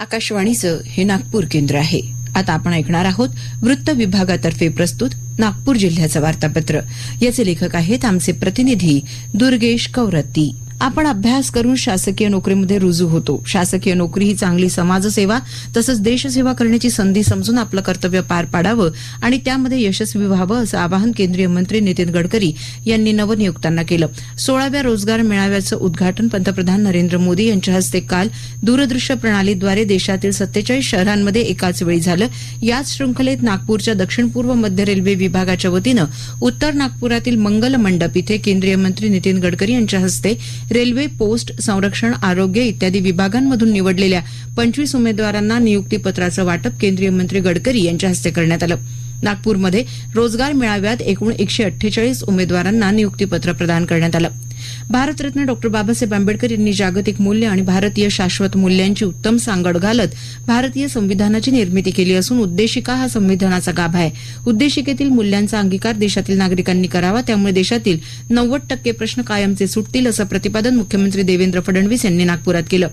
आकाशवाणीचं हे नागपूर केंद्र आहे. आता आपण ऐकणार आहोत वृत्त विभागातर्फे प्रस्तुत नागपूर जिल्ह्याचं वार्तापत्र. याचे लेखक आहेत आमचे प्रतिनिधी दुर्गेश कौरत्ती. आपण अभ्यास करून शासकीय नोकरीमध्ये रुजू होतो. शासकीय नोकरी ही चांगली समाजसेवा तसंच देशसेवा करण्याची संधी समजून आपलं कर्तव्य पार पाडावं आणि त्यामध्ये यशस्वी व्हावं असं आवाहन केंद्रीय मंत्री नितीन गडकरी यांनी नवनियुक्तांना केलं. सोळाव्या रोजगार मेळाव्याचं उद्घाटन पंतप्रधान नरेंद्र मोदी यांच्या हस्ते काल दूरदृश्य प्रणालीद्वारे देशातील सत्तेचाळीस शहरांमध्ये एकाच वेळी झालं. याच शृंखलेत नागपूरच्या दक्षिण पूर्व मध्य रेल्वे विभागाच्या वतीनं उत्तर नागपुरातील मंगल मंडप इथे केंद्रीय मंत्री नितीन गडकरी यांच्या हस्ते रेल्वे पोस्ट संरक्षण आरोग्य इत्यादी विभागांमधून निवडलेल्या पंचवीस उमेदवारांना नियुक्तीपत्राचं वाटप केंद्रीय मंत्री गडकरी यांच्या हस्ते करण्यात आलं. नागपूरमध्ये रोजगार मेळाव्यात एकूण एकशे अठ्ठेचाळीस उमेदवारांना नियुक्तीपत्र प्रदान करण्यात आलं. भारतरत्न डॉक्टर बाबासाहेब आंबेडकर यांनी जागतिक मूल्य आणि भारतीय शाश्वत मूल्यांची उत्तम सांगड घालत भारतीय संविधानाची निर्मिती केली असून उद्देशिका हा संविधानाचा गाभा आहे. उद्देशिकेतील मूल्यांचा अंगीकार देशातील नागरिकांनी करावा त्यामुळे देशातील नव्वद टक्के प्रश्न कायमचे सुटतील असं प्रतिपादन मुख्यमंत्री देवेंद्र फडणवीस यांनी नागपुरात केलं.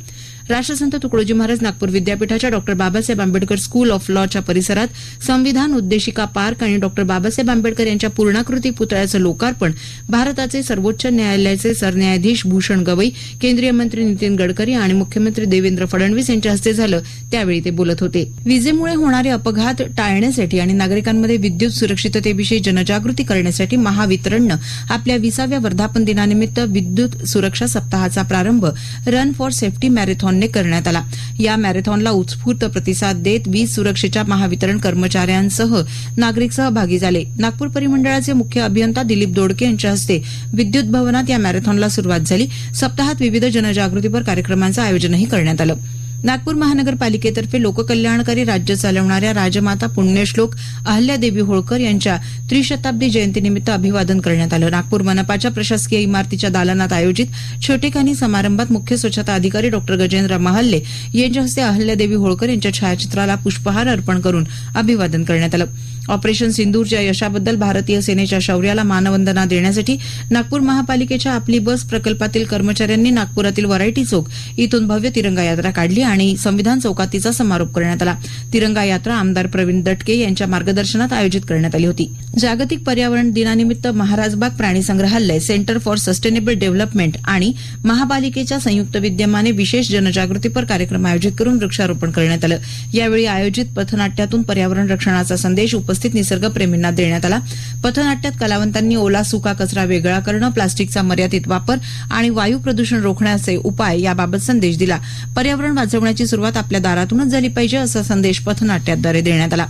राष्ट्रसंत तुकडोजी महाराज नागपूर विद्यापीठाच्या doctor Babasaheb Ambedkar school of लॉच्या परिसरात संविधान उद्देशिका पार्क आणि डॉक्टर बाबासाहेब आंबेडकर यांच्या पूर्णाकृती पुतळ्याचं लोकार्पण भारताचे सर्वोच्च न्यायालयाचे सरन्यायाधीश भूषण गवई केंद्रीय मंत्री नितीन गडकरी आणि मुख्यमंत्री देवेंद्र फडणवीस यांच्या हस्ते झालं त्यावेळी ते बोलत होते. विजेमुळे होणारे अपघात टाळण्यासाठी आणि नागरिकांमध्ये विद्युत सुरक्षिततेविषयी जनजागृती करण्यासाठी महावितरणनं आपल्या विसाव्या वर्धापन दिनानिमित्त विद्युत सुरक्षा सप्ताहाचा प्रारंभ रन फॉर सेफ्टी मॅरेथॉन मॅरेथॉनने करण्यात आला. या मॅरेथॉनला उत्स्फूर्त प्रतिसाद देत वीज सुरक्षेच्या महावितरण कर्मचाऱ्यांसह नागरिक सहभागी झाले. नागपूर परिमंडळाचे मुख्य अभियंता दिलीप दोडके यांच्या हस्ते विद्युत भवनात या मॅरेथॉनला सुरुवात झाली. सप्ताहात विविध जनजागृतीपर कार्यक्रमांचं आयोजनही करण्यात आलं. नागपूर महानगरपालिकेतर्फे लोककल्याणकारी राज्य चालवणाऱ्या राजमाता पुण्यश्लोक अहल्यादेवी होळकर यांच्या त्रिशताब्दी जयंतीनिमित्त अभिवादन करण्यात आलं. नागपूर मनपाच्या प्रशासकीय इमारतीच्या दालनात आयोजित छोटेखानी समारंभात मुख्य स्वच्छता अधिकारी डॉक्टर गजेंद्र महाल्ले यांच्या हस्ते अहल्यादेवी होळकर यांच्या छायाचित्राला पुष्पहार अर्पण करून अभिवादन करण्यात आलं. ऑपरेशन सिंदूरच्या यशाबद्दल भारतीय सेनेच्या शौर्याला मानवंदना देण्यासाठी नागपूर महापालिकेच्या आपली बस प्रकल्पातील कर्मचाऱ्यांनी नागपुरातील वरायटी चौक इथून भव्य तिरंगा यात्रा काढली आणि संविधान चौकात तिचा समारोप करण्यात आला. तिरंगा यात्रा आमदार प्रवीण दटके यांच्या मार्गदर्शनात आयोजित करण्यात आली होती. जागतिक पर्यावरण दिनानिमित्त महाराजबाग प्राणी संग्रहालय सेंटर फॉर सस्टेनेबल डेव्हलपमेंट आणि महापालिकेच्या संयुक्त विद्यमाने विशेष जनजागृतीपर कार्यक्रम आयोजित करून वृक्षारोपण करण्यात आलं. यावेळी आयोजित पथनाट्यातून पर्यावरण रक्षणाचा संदेश उपस्थित निसर्गप्रेमींना देण्यात आला. पथनाट्यात कलावंतांनी ओला सुका कचरा वेगळा करणं प्लास्टिकचा मर्यादित वापर आणि वायू प्रदूषण रोखण्याचे उपाय याबाबत संदेश दिला. पर्यावरण वाचवण्याची सुरुवात आपल्या दारातूनच झाली पाहिजे असा संदेश पथनाट्याद्वारे देण्यात आला.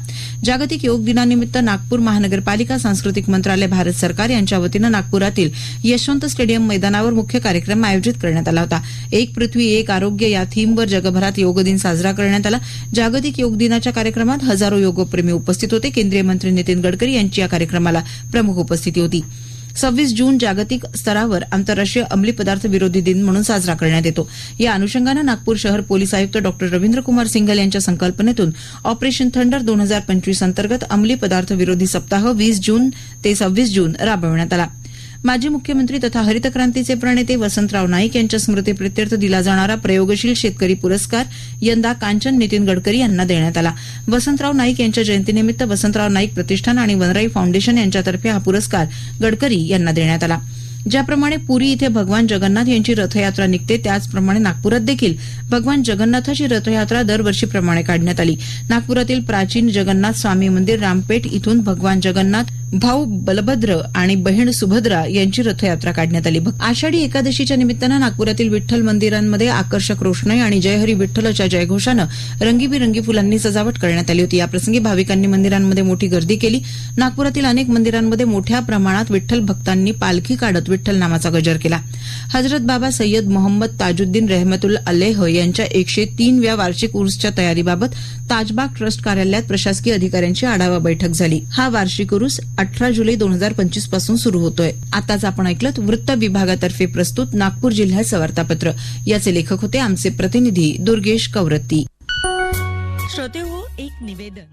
जागतिक योग दिनानिमित्त नागपूर महानगरपालिका सांस्कृतिक मंत्रालय भारत सरकार यांच्या वतीनं नागपुरातील यशवंत स्टेडियम मैदानावर मुख्य कार्यक्रम आयोजित करण्यात आला होता. एक पृथ्वी एक आरोग्य या थीमवर जगभरात योग दिन साजरा करण्यात आला. जागतिक योग दिनाच्या कार्यक्रमात हजारो योगप्रेमी उपस्थित होते. केंद्रीय मंत्री नितीन गडकरी यांची या कार्यक्रमाला प्रमुख उपस्थिती होती. सव्वीस जून जागतिक स्तरावर आंतरराष्ट्रीय अंमली पदार्थ विरोधी दिन म्हणून साजरा करण्यात येतो. या अनुषंगानं नागपूर शहर पोलीस आयुक्त डॉक्टर रवींद्र कुमार सिंघल यांच्या संकल्पनेतून ऑपरेशन थंडर दोन हजार पंचवीस अंतर्गत अंमली पदार्थ विरोधी सप्ताह वीस जून ते सव्वीस जून राबवण्यात आला. माजी मुख्यमंत्री तथा हरित क्रांतीचे प्रणेते वसंतराव नाईक यांच्या स्मृतीप्रित्यर्थ दिला जाणारा प्रयोगशील शेतकरी पुरस्कार यंदा कांचन नितीन गडकरी यांना देण्यात आला. वसंतराव नाईक यांच्या जयंतीनिमित्त वसंतराव नाईक प्रतिष्ठान आणि वनराई फाउंडेशन यांच्यातर्फे हा पुरस्कार गडकरी यांना देण्यात आला. ज्याप्रमाणे पुरी इथे भगवान जगन्नाथ यांची रथयात्रा निघते त्याचप्रमाणे नागपुरात देखील भगवान जगन्नाथाची रथयात्रा दरवर्षीप्रमाणे काढण्यात आली. नागपुरातील प्राचीन जगन्नाथ स्वामी मंदिर रामपेठ इथून भगवान जगन्नाथ भाऊ बलभद्र आणि बहीण सुभद्रा यांची रथयात्रा काढण्यात आली. आषाढी एकादशीच्या निमित्तानं नागपुरातील विठ्ठल मंदिरांमध्ये आकर्षक रोषणाई आणि जयहरी विठ्ठलच्या जयघोषानं रंगीबिरंगी फुलांनी सजावट करण्यात आली होती. याप्रसंगी भाविकांनी मंदिरांमध्ये मोठी गर्दी केली. नागपुरातील अनेक मंदिरांमध्ये मोठ्या प्रमाणात विठ्ठल भक्तांनी पालखी काढत विठ्ठल नामाचा गजर केला. हजरत बाबा सय्यद मोहम्मद ताजुद्दीन रहमतुल अलेह यांच्या एकशे तीनव्या वार्षिक उर्सच्या तयारीबाबत ताजबाग ट्रस्ट कार्यालयात प्रशासकीय अधिकाऱ्यांची आढावा बैठक झाली. हा वार्षिक उर्स अठरा जुलै दोन हजार पंचवीसपासून सुरू होतोय. आताच आपण ऐकलं वृत्त विभागातर्फे प्रस्तुत नागपूर जिल्ह्याचं वार्तापत्र याचे लेखक होते आमचे प्रतिनिधी दुर्गेश कवरत्ती श्रोते हो एक निवेदन.